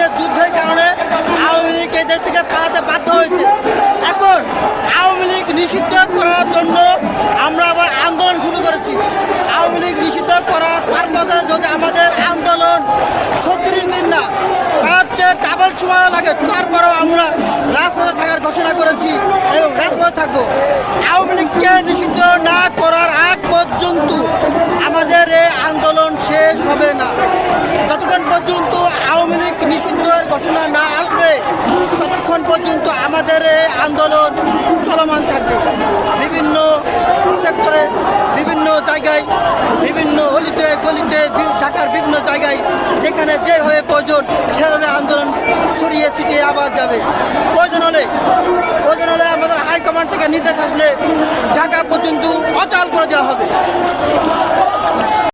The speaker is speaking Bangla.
দিনের যুদ্ধের কারণে আওয়ামী লীগ এই দেশ থেকে পালাতে বাধ্য হয়েছে। এখন আওয়ামী লীগ নিষিদ্ধ করার জন্য আমরা আবার আন্দোলন শুরু করেছি। আওয়ামী লীগ নিষিদ্ধ করার পারপাসে যদি আমাদের আন্দোলন ছত্রিশ দিন না, তার চেয়ে ডাবল সময় লাগে, তারপরেও আমরা রাজপথে থাকার ঘোষণা করেছি এবং রাজপথে থাকব। আওয়ামী লীগকে নিষিদ্ধ না করার আগ পর্যন্ত আমাদের এই আন্দোলন শেষ হবে না যতক্ষণ পর্যন্ত আওয়ামী লীগ নিষিদ্ধের ঘোষণা না আসবে ততক্ষণ পর্যন্ত আমাদের আন্দোলন চলমান থাকবে। বিভিন্ন সেক্টরে, বিভিন্ন জায়গায়, বিভিন্ন অলিতে, গলিতে ঢাকার বিভিন্ন জায়গায় যেখানে যেভাবে প্রয়োজন, সেভাবে আন্দোলন ছড়িয়ে ছিটিয়ে আবার যাবে। প্রয়োজন হলে প্রয়োজন হলে আমাদের হাইকমান্ড থেকে নির্দেশ আসলে